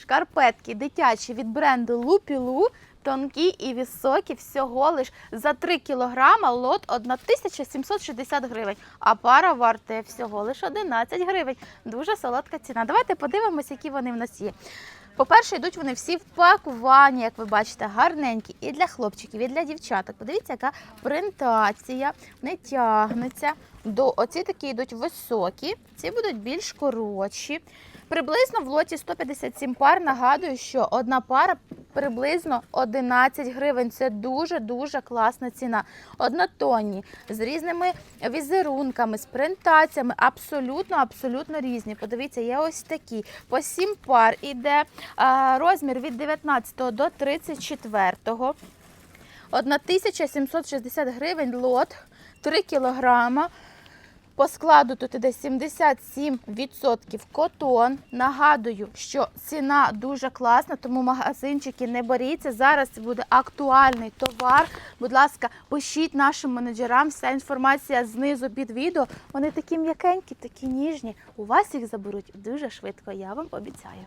Шкарпетки дитячі від бренду Лупілу. Тонкі і високі, всього лиш за 3 кілограма лот 1760 гривень, а пара вартує всього лиш 11 гривень. Дуже солодка ціна. Давайте подивимось, які вони в нас є. По-перше, йдуть вони всі в пакуванні, як ви бачите, гарненькі і для хлопчиків, і для дівчаток. Подивіться, яка принтація, не тягнеться. До оці такі йдуть високі, ці будуть більш коротші. Приблизно в лоті 157 пар. Нагадую, що одна пара приблизно 11 гривень. Це дуже-дуже класна ціна. Однотонні, з різними візерунками, з принтаціями, абсолютно, абсолютно різні. Подивіться, є ось такі. По 7 пар іде розмір від 19 до 34. 1760 гривень лот, 3 кілограма. По складу тут іде 77% котон. Нагадую, що ціна дуже класна, тому магазинчики не боріться. Зараз буде актуальний товар. Будь ласка, пишіть нашим менеджерам. Вся інформація знизу під відео. Вони такі м'якенькі, такі ніжні. У вас їх заберуть дуже швидко, я вам обіцяю.